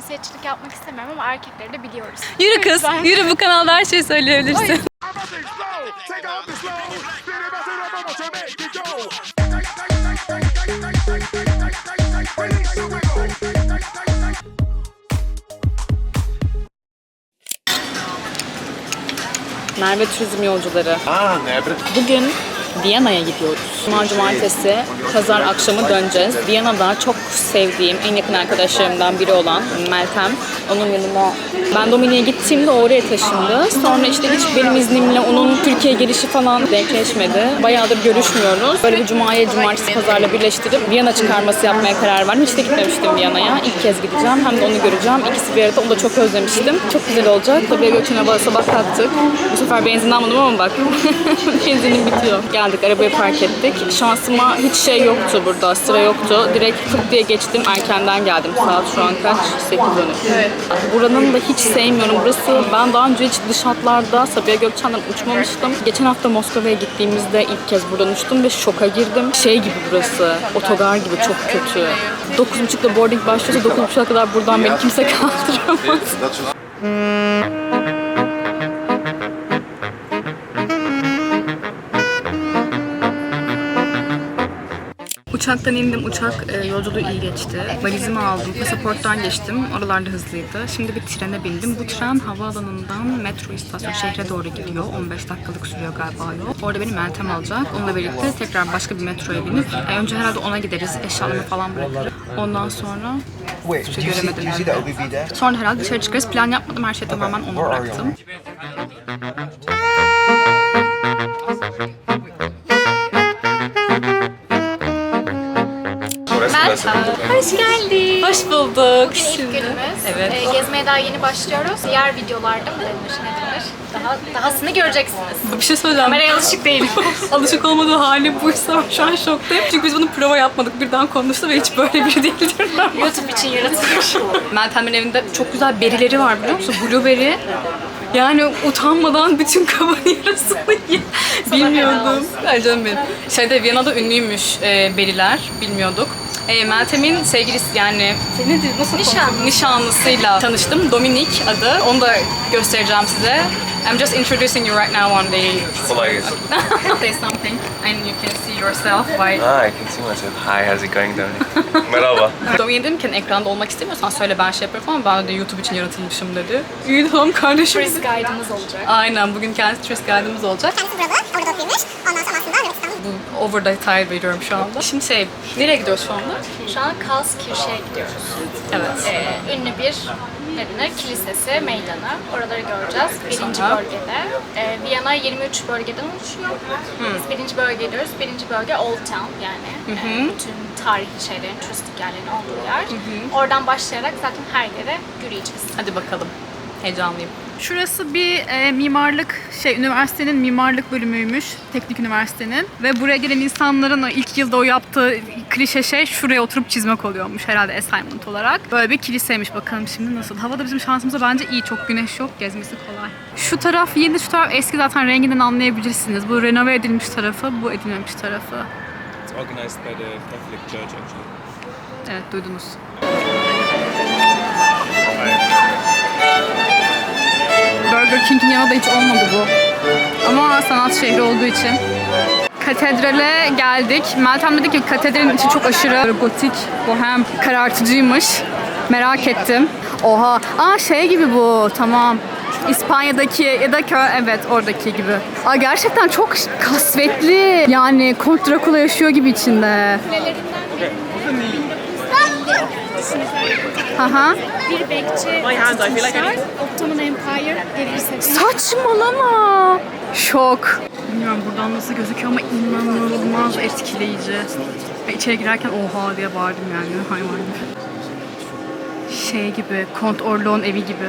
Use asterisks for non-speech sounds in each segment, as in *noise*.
cinsiyetçilik yapmak istemiyorum ama erkekleri de biliyoruz. Yürü kız, Lütfen. yürü bu kanalda her şeyi söyleyebilirsin. Merve Turizm Yolcuları. Ah, never. Bugün Viyana'ya gidiyoruz. Cuma cumartesi, pazar akşamı döneceğiz. Viyana'da çok sevdiğim, en yakın arkadaşlarımdan biri olan Meltem. Onun yanına ben Dominik'e gittiğimde oraya taşındı. Sonra işte hiç benim iznimle onun Türkiye gelişi falan denkleşmedi. Bayağıdır görüşmüyoruz. Böyle bir cumaya, cumartesi, pazarla birleştirip Viyana çıkarması yapmaya karar verdim. Hiç de gitmemiştim Viyana'ya. İlk kez gideceğim. Hem de onu göreceğim. İkisi bir arada. Onu da çok özlemiştim. Çok güzel olacak. Tabii Gökçen'e sabah kalktık. Bu sefer benzin almadım ama bak. *laughs* Benzinim bitiyor. Geldik arabayı park ettik. Şansıma hiç şey yoktu burada. Sıra yoktu. Direkt fık diye geçtim. Erkenden geldim. Saat şu an kaç? 8 Evet. Buranın da hiç sevmiyorum. Burası ben daha önce hiç dış hatlarda Sabiha Gökçen'den uçmamıştım. Geçen hafta Moskova'ya gittiğimizde ilk kez buradan uçtum ve şoka girdim. Şey gibi burası. Otogar gibi çok kötü. 9.30'da boarding başlıyorsa 9.30'a kadar buradan beni kimse *laughs* kaldıramaz. Uçaktan indim. Uçak e, yolculuğu iyi geçti. Valizimi aldım. Pasaporttan geçtim. Oralarda hızlıydı. Şimdi bir trene bindim. Bu tren havaalanından metro istasyonu şehre doğru gidiyor. 15 dakikalık sürüyor galiba yol. Orada beni Meltem alacak. Onunla birlikte tekrar başka bir metroya binip e, önce herhalde ona gideriz. Eşyalarımı falan bırakırım. Ondan sonra hiçbir the OBB there? Sonra herhalde dışarı çıkarız. Plan yapmadım. Her şeyi tamamen ona bıraktım. Hoş bulduk. Bugün ilk günümüz. Evet. Ee, gezmeye daha yeni başlıyoruz. Diğer videolarda mı denir, ne denir? Daha, dahasını göreceksiniz. Bir şey söyleyeceğim. Kameraya alışık değilim. *laughs* Alışık olmadığı hali buysa şu an şoktayım. Çünkü biz bunu prova yapmadık. Birden konuştu ve hiç böyle biri değildir. *laughs* YouTube için yaratılmış. Meltem'in evinde çok güzel berileri var biliyor musun? Blueberry. Yani utanmadan bütün kabın yarısını *laughs* ye. Bilmiyordum. Ay canım benim. Şeyde Viyana'da ünlüymüş e, beriler. Bilmiyorduk. E, Meltem'in sevgilisi yani nedir nasıl konuşuyorum? nişanlısıyla tanıştım. Dominik adı. Onu da göstereceğim size. I'm just introducing you right now on the Like, *laughs* say something and you can see yourself why ah, I can see myself. Hi, how's it going, Dominic? *laughs* Merhaba. Dominik'e dedim ki ekranda olmak istemiyorsan söyle ben şey yaparım ama ben de YouTube için yaratılmışım dedi. İyi tamam kardeşim. Tourist guide'ımız olacak. Aynen bugün kendisi turist guide'ımız olacak. Kendisi buralı, orada okuymuş. Ondan sonra aslında Hırvatistan'da over detay veriyorum şu anda. Şimdi şey, nereye gidiyoruz şu anda? Şu an Kalskirche'ye gidiyoruz. Evet. Ee, ünlü bir ne denir? Kilisesi, meydanı. Oraları göreceğiz. Birinci bölgede. Ee, Viyana 23 bölgeden oluşuyor. Biz birinci bölge diyoruz. Birinci bölge Old Town yani. Ee, bütün tarihi şeylerin, turistik yerlerin olduğu yer. Oradan başlayarak zaten her yere yürüyeceğiz. Hadi bakalım. Heyecanlıyım. Şurası bir e, mimarlık şey üniversitenin mimarlık bölümüymüş. Teknik üniversitenin ve buraya gelen insanların o ilk yılda o yaptığı klişe şey şuraya oturup çizmek oluyormuş herhalde assignment olarak. Böyle bir kiliseymiş bakalım şimdi nasıl. Havada bizim şansımıza bence iyi çok güneş yok gezmesi kolay. Şu taraf yeni şu taraf eski zaten renginden anlayabilirsiniz. Bu renove edilmiş tarafı bu edilmemiş tarafı. It's organized by the Catholic Church actually. Evet duydunuz. Burger King'in yanında hiç olmadı bu. Ama sanat şehri olduğu için. Katedrale geldik. Meltem dedi ki katedralin içi çok aşırı gotik, bohem, karartıcıymış. Merak ettim. Oha. Aa şey gibi bu. Tamam. İspanya'daki ya da kö evet oradaki gibi. Aa gerçekten çok kasvetli. Yani Kont Dracula yaşıyor gibi içinde. Haha. Bir bekçi tutmuşlar. Ottoman Empire gelirse. Saçmalama. Şok. Bilmiyorum buradan nasıl gözüküyor ama inanılmaz etkileyici. Ve içeri girerken oha diye bağırdım yani hayvan gibi. Şey gibi, Kont Orlon evi gibi.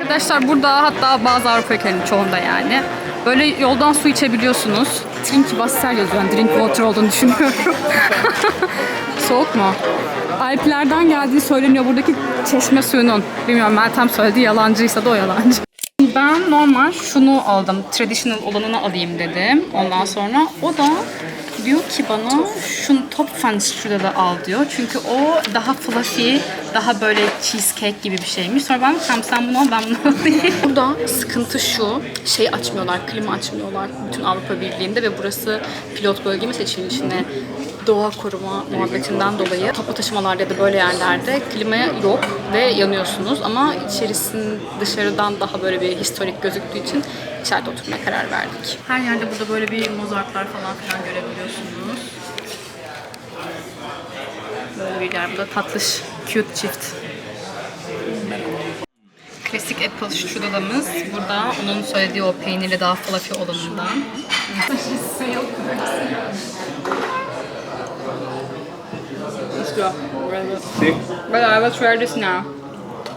Arkadaşlar burada hatta bazı Avrupa ülkelerinin çoğunda yani böyle yoldan su içebiliyorsunuz. Drink Wasser yazıyor. Yani drink water olduğunu düşünüyorum. *laughs* Soğuk mu? Alplerden geldiği söyleniyor buradaki çeşme suyunun. Bilmiyorum Meltem söyledi yalancıysa da o yalancı. Ben normal şunu aldım. Traditional olanını alayım dedim. Ondan sonra o da diyor ki bana şunu top fancy da al diyor. Çünkü o daha fluffy, daha böyle cheesecake gibi bir şeymiş. Sonra ben tamam sen bunu al ben bunu alayım. *laughs* Burada sıkıntı şu. Şey açmıyorlar, klima açmıyorlar bütün Avrupa Birliği'nde ve burası pilot bölge mi seçilişine doğa koruma muhabbetinden dolayı toplu taşımalarda ya da böyle yerlerde klima yok ve yanıyorsunuz ama içerisin dışarıdan daha böyle bir historik gözüktüğü için içeride oturmaya karar verdik. Her yerde burada böyle bir mozartlar falan filan görebiliyorsunuz. Böyle bir yer. Bu da tatlış, cute çift. Klasik apple strudel'ımız burada. Onun söylediği o peynirli daha fluffy olanından. Let's go. But I will try this now.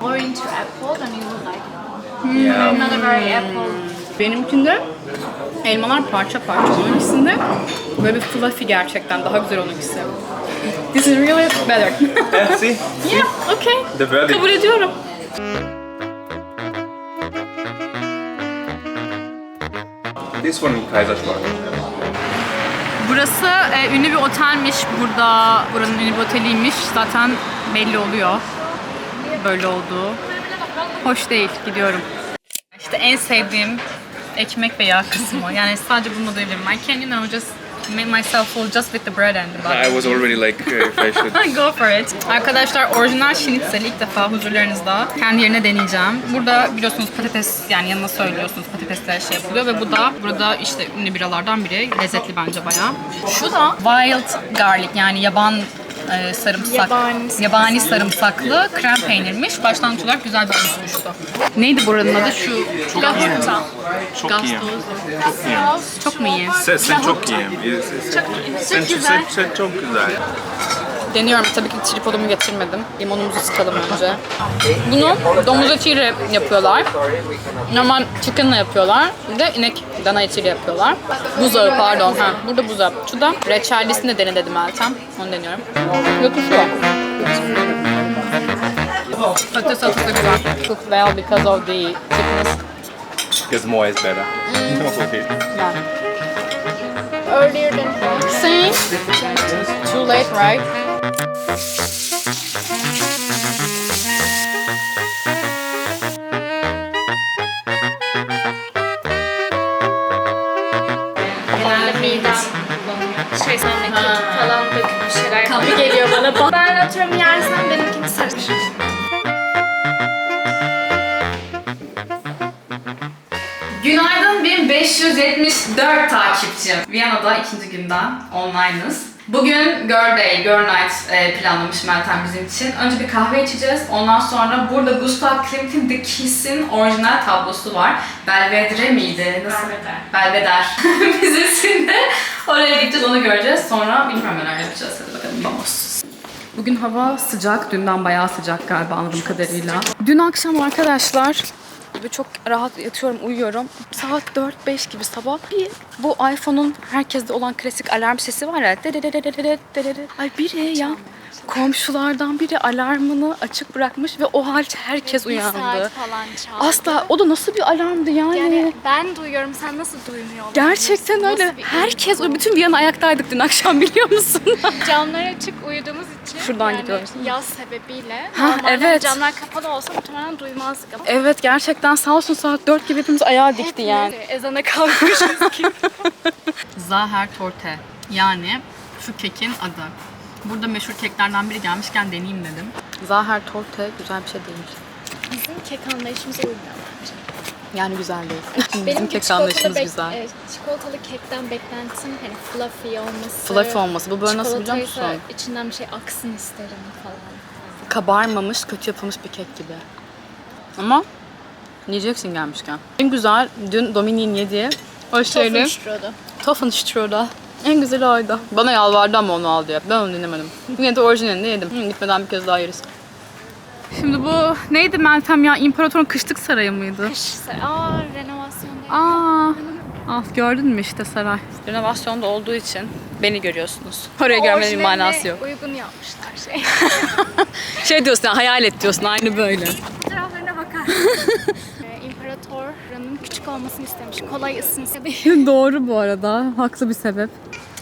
More into apple than you would like. Yeah. Not a very apple. Benimkinde elmalar parça parça. Onunkisinde böyle bir fluffy gerçekten. Daha güzel onunkisi. This is really better. Yeah, *laughs* see? yeah, okay. The verdict. Kabul ediyorum. This one Kaiserschmarrn. Burası e, ünlü bir otelmiş. Burada buranın ünlü bir oteliymiş. Zaten belli oluyor. Böyle olduğu. Hoş değil. Gidiyorum. İşte en sevdiğim ekmek ve yağ kısmı. Yani sadece bunu diyebilirim. I can, you know, just make myself full just with the bread and the butter. I was already like, uh, if I should. Go for it. Arkadaşlar orijinal şinitzel ilk defa huzurlarınızda kendi yerine deneyeceğim. Burada biliyorsunuz patates yani yanına söylüyorsunuz patatesler şey yapılıyor ve bu da burada işte ünlü biralardan biri. Lezzetli bence bayağı. Şu da wild garlic yani yaban e, sarımsak. Yabani. Yabani sarımsaklı krem peynirmiş. Başlangıç olarak güzel bir olmuştu. Neydi buranın adı? Şu Lahutta. Çok iyi. çok mu iyi? Sen, sen çok iyi. Çok, sen, güzel. Sen, sen çok güzel. Deniyorum. Tabii tripodumu getirmedim. Limonumuzu sıkalım önce. Bunu domuz etiyle yapıyorlar. Normal chicken'la yapıyorlar. Bir de inek dana etiyle yapıyorlar. Buzağı pardon. Ha, burada buzağı. Şu da reçellisini de dene dedim Meltem. Onu deniyorum. Yakışıyor. Patates salatası da güzel. Cook well because of the thickness. Because more is better. *laughs* okay. Yeah. Earlier than See? Too late, right? Genelde midem şey falan döküp bir şeyler kapı geliyor bana. Ben atıyorum yersen benimkini sarışır. Günaydın 1574 takipçim. Viyana'da ikinci günden online'ız. Bugün Girl Day, Girl Night e, planlamış Meltem bizim için. Önce bir kahve içeceğiz. Ondan sonra burada Gustav Klimt'in The Kiss'in orijinal tablosu var. Belvedere miydi? Nasıl? Belveder. Belveder. Müzesinde. *laughs* Oraya gideceğiz, onu göreceğiz. Sonra bilmiyorum neler yapacağız. Hadi bakalım, vamos. Bugün hava sıcak, dünden bayağı sıcak galiba anladığım kadarıyla. Dün akşam arkadaşlar gibi çok rahat yatıyorum, uyuyorum. Saat 4-5 gibi sabah bir bu iPhone'un herkeste olan klasik alarm sesi var ya. Ay biri e ya komşulardan biri alarmını açık bırakmış ve o halde herkes Bir uyandı. saat falan çaldı. Asla o da nasıl bir alarmdı yani. Yani ben duyuyorum sen nasıl duymuyor olabilirsin? Gerçekten öyle. Bir Herkes, bütün Viyana ayaktaydık dün akşam *laughs* biliyor musun? Camlar açık uyuduğumuz için Şuradan yani gidiyoruz. yaz sebebiyle Ha, normalde evet. camlar kapalı olsa muhtemelen duymazdık ama evet gerçekten sağ olsun saat 4 gibi hepimiz ayağa dikti yani. ezana kalkmışız *laughs* gibi. Zaher Torte. Yani şu kekin adı. Burada meşhur keklerden biri gelmişken deneyeyim dedim. Zaher Torte güzel bir şey değilmiş. Bizim kek anlayışımıza uymuyor bence. Yani güzel değil. Bizim Benim kek çikolatalı anlayışımız bek- güzel. evet, çikolatalı kekten beklentim hani fluffy olması. Fluffy olması. Bu böyle nasıl biliyor çikolataysa musun? içinden bir şey aksın isterim falan. Kabarmamış, kötü yapılmış bir kek gibi. Ama yiyeceksin gelmişken. En güzel dün Dominik'in yediği o şeyli Toffenstrudel. Toffenstrudel. En güzeli oydu. Bana yalvardı ama onu al diye. Ben onu dinlemedim. Yine de orijinalini yedim. Hı, gitmeden bir kez daha yeriz. Şimdi bu neydi Meltem ya? İmparatorun kışlık sarayı mıydı? Kış, aa renovasyon değil. Aa, ah gördün mü işte saray. Renovasyonda olduğu için beni görüyorsunuz. Oraya görmenin bir manası yok. Uygun yapmışlar şey. *laughs* Şey diyorsun ya, hayal et diyorsun aynı böyle. Fotoğraflarına bakar. *laughs* Küçük olmasını istemiş. Kolay ısınsın diye. *laughs* Doğru bu arada. Haklı bir sebep.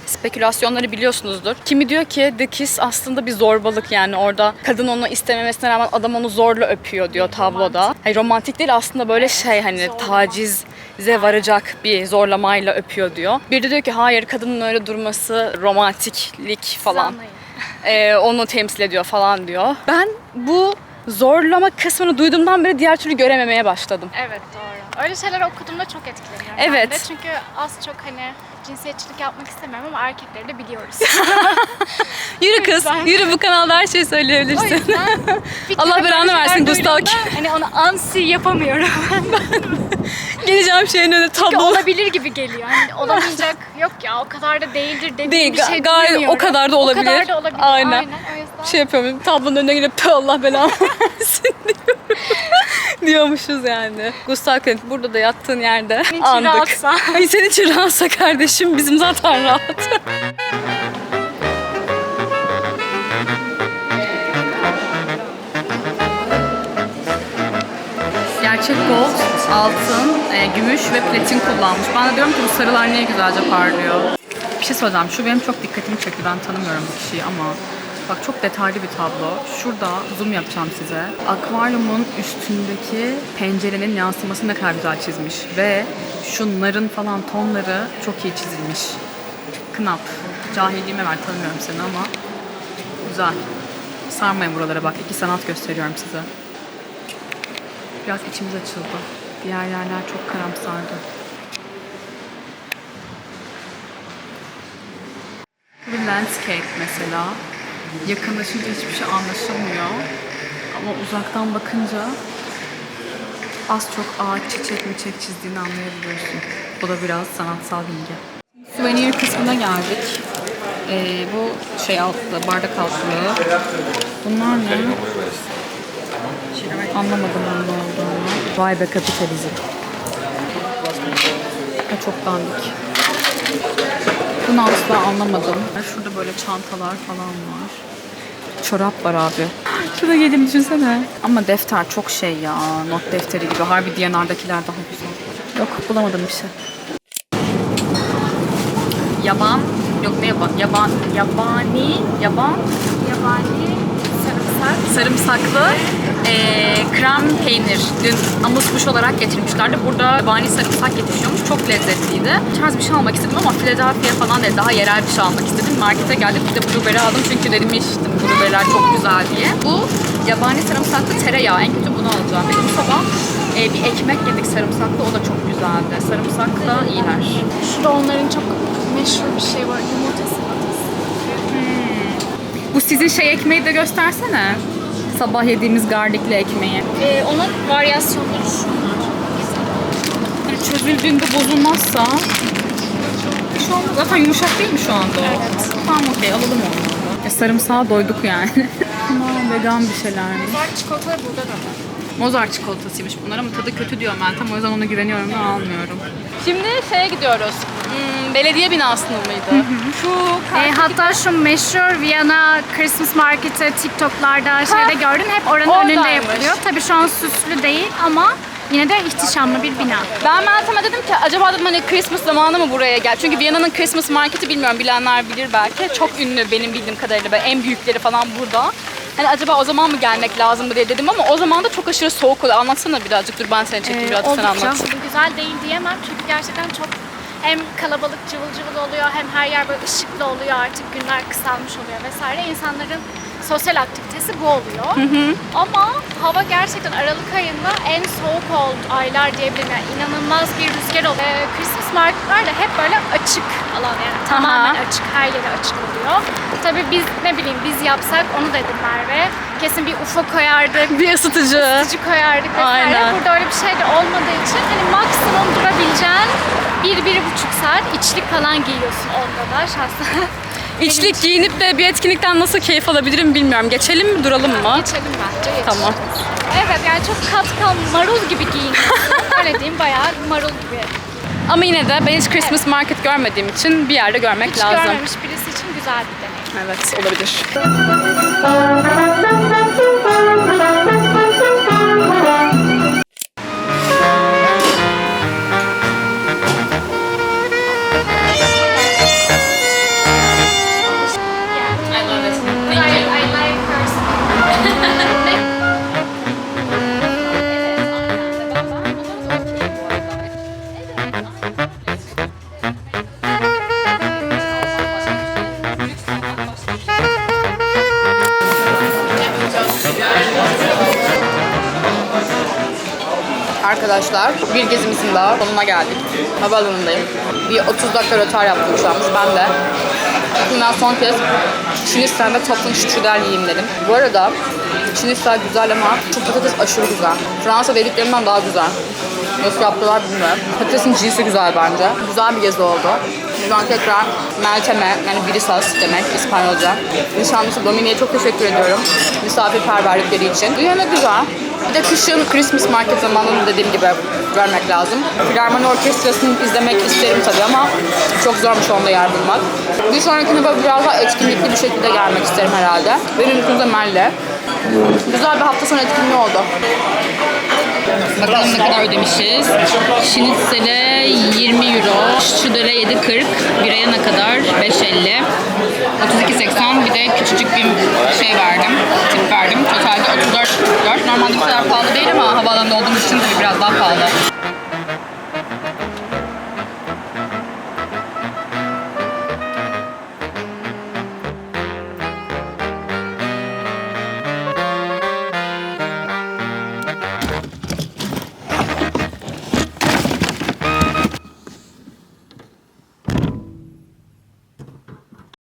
Spekülasyonları biliyorsunuzdur. Kimi diyor ki The Kiss aslında bir zorbalık yani orada kadın onu istememesine rağmen adam onu zorla öpüyor diyor tabloda. Hayır, romantik değil aslında böyle şey hani tacize varacak bir zorlamayla öpüyor diyor. Bir de diyor ki hayır kadının öyle durması romantiklik falan. *laughs* Ee, onu temsil ediyor falan diyor. Ben bu zorlama kısmını duyduğumdan beri diğer türlü görememeye başladım. Evet doğru. Öyle şeyler okuduğumda çok etkileniyorum. Evet. Ben de çünkü az çok hani cinsiyetçilik yapmak istemiyorum ama erkekleri de biliyoruz. *laughs* Yürü kız, yürü bu kanalda her şeyi o söyleyebilirsin. yüzden *laughs* Allah belanı versin Gustav. Hani onu ansi yapamıyorum. *laughs* Geleceğim şeyin önüne Çünkü tablo. olabilir gibi geliyor. Hani olamayacak yok ya o kadar da değildir dediğim Değil, bir şey duymuyorum. o kadar da olabilir. O kadar da olabilir. Aynen. Aynen. O yüzden Şey yapıyorum, tablonun önüne "Tüh, Allah belanı. *laughs* Diyormuşuz yani. Gustav Klimt burada da yattığın yerde için andık. rahatsa. *laughs* Ay senin için rahatsa kardeşim bizim zaten rahat. Gerçek gold, altın, e, gümüş ve platin kullanmış. Ben de diyorum ki bu sarılar niye güzelce parlıyor. Bir şey söyleyeceğim. Şu benim çok dikkatimi çekti. Ben tanımıyorum bu kişiyi ama bak çok detaylı bir tablo. Şurada zoom yapacağım size. Akvaryumun üstündeki pencerenin yansıması ne kadar güzel çizmiş. Ve şunların falan tonları çok iyi çizilmiş. Knap. Cahilliğime ver tanımıyorum seni ama güzel. Sarmayın buralara bak. İki sanat gösteriyorum size. Biraz içimiz açıldı. Diğer yerler çok karamsardı. Bir landscape mesela. Yakınlaşınca hiçbir şey anlaşılmıyor. Ama uzaktan bakınca az çok ağaç, çiçek mi çek çizdiğini anlayabiliyorsun. Bu da biraz sanatsal bilgi. Souvenir kısmına geldik. Ee, bu şey altlı, bardak altlığı. Bunlar ne? Anlamadım ben ne olduğunu. Vay be kapitalizm. Ha, çok dandik. Bunu asla anlamadım. Şurada böyle çantalar falan var. Çorap var abi. Şurada yedim düşünsene. Ama defter çok şey ya. Not defteri gibi. Harbi DNR'dakiler daha güzel. Yok bulamadım bir şey. Yaban. Yok ne yaban? Yaban. Yabani. Yaban. yabani. Sarımsaklı eee, krem peynir. Dün amusmuş olarak getirmişlerdi. Burada vani sarımsak getiriyormuş. Çok lezzetliydi. Bu tarz bir şey almak istedim ama Philadelphia falan değil. Daha yerel bir şey almak istedim. Markete geldik. Bir de blueberry aldım çünkü demiştim blueberry'ler çok güzel diye. Bu yabani sarımsaklı tereyağı. En kötü bunu alacağım. Bu sabah eee, bir ekmek yedik sarımsaklı. O da çok güzeldi. Sarımsaklı iyiler. Şurada onların çok meşhur bir şey var. Yumurta salatası. Bu sizin şey ekmeği de göstersene. Sabah yediğimiz gardikli ekmeği. Ee, onun varyasyonları şunlar. Yani çözüldüğünde bozulmazsa şu an zaten yumuşak değil mi şu anda o? Evet. Tamam okey alalım onu. E, sarımsağa doyduk yani. *laughs* Bunlar vegan bir şeyler mi? Var çikolataları burada da var. Mozart çikolatasıymış bunlar ama tadı kötü diyor Meltem. O yüzden ona güveniyorum ve almıyorum. Şimdi şeye gidiyoruz. Belediye binasına mıydı? Şu E, hatta şu meşhur Viyana Christmas Market'ı TikTok'larda şeyde gördün. Hep oranın Oradaymış. önünde yapılıyor. Tabii şu an süslü değil ama yine de ihtişamlı bir bina. Ben Meltem'e dedim ki acaba dedim hani Christmas zamanı mı buraya gel? Çünkü Viyana'nın Christmas marketi bilmiyorum bilenler bilir belki. Çok ünlü benim bildiğim kadarıyla. Böyle en büyükleri falan burada. Hani acaba o zaman mı gelmek lazım mı diye dedim ama o zaman da çok aşırı soğuk oluyor. Anlatsana birazcık. Dur ben seni çekeyim Ee, birazcık sen oldukça anlat. güzel değil diyemem çünkü gerçekten çok hem kalabalık cıvıl cıvıl oluyor hem her yer böyle ışıklı oluyor artık günler kısalmış oluyor vesaire. İnsanların sosyal aktivitesi bu oluyor. Ama hava gerçekten Aralık ayında en soğuk oldu aylar diyebilirim. Yani inanılmaz bir rüzgar oluyor. Ee, Christmas marketler de hep böyle açık alan yani tamamen açık, her yeri açık oluyor. Tabii biz ne bileyim biz yapsak onu dedim Merve. Kesin bir UFO koyardık, Bir ısıtıcı. ısıtıcı koyardık vesaire. Aynen. Burada öyle bir şey de olmadığı için hani maksimum durabileceğin bir, bir buçuk saat içlik falan giyiyorsun onda da şahsen. *laughs* İçlik giyinip de bir etkinlikten nasıl keyif alabilirim bilmiyorum. Geçelim mi duralım mı? Geçelim bence geçelim. Tamam. Evet yani çok katkan marul gibi giyiniyorsun. öyle diyeyim bayağı marul gibi. Ama yine de ben hiç Christmas market görmediğim için bir yerde görmek Hiç lazım. görmemiş birisi için güzel bir deneyim. Evet olabilir. *laughs* arkadaşlar. Bir gezimizin daha sonuna geldik. Havaalanındayım. Bir 30 dakika rötar yaptık uçağımız. Ben de. Bundan son kez Şinistan ve Toplum Strudel yiyeyim dedim. Bu arada Şinistan güzel ama şu patates aşırı güzel. Fransa dediklerinden daha güzel. Nasıl yaptılar bilmiyorum. Patatesin cinsi güzel bence. Güzel bir gezi oldu. Buradan tekrar Meltem'e, yani Birisas demek İspanyolca. Nişanlısı Domini'ye çok teşekkür ediyorum. Misafirperverlikleri için. Yemek güzel. Bir de kışın Christmas market zamanını dediğim gibi görmek lazım. Filarmoni Orkestrası'nı izlemek isterim tabii ama çok zormuş onda yer bulmak. Bir sonrakine böyle biraz daha etkinlikli bir şekilde gelmek isterim herhalde. Ve mümkünse Mel'le. Güzel bir hafta sonu etkinliği oldu. Bakalım ne kadar ödemişiz. Schnitzel'e 20 euro, Strudel'e 7.40, biraya ne kadar? 5.50. 32.80 bir de küçücük bir şey verdim, tip verdim. Totalde 34.44. Normalde bu kadar pahalı değil ama havaalanında olduğumuz için tabii biraz daha pahalı.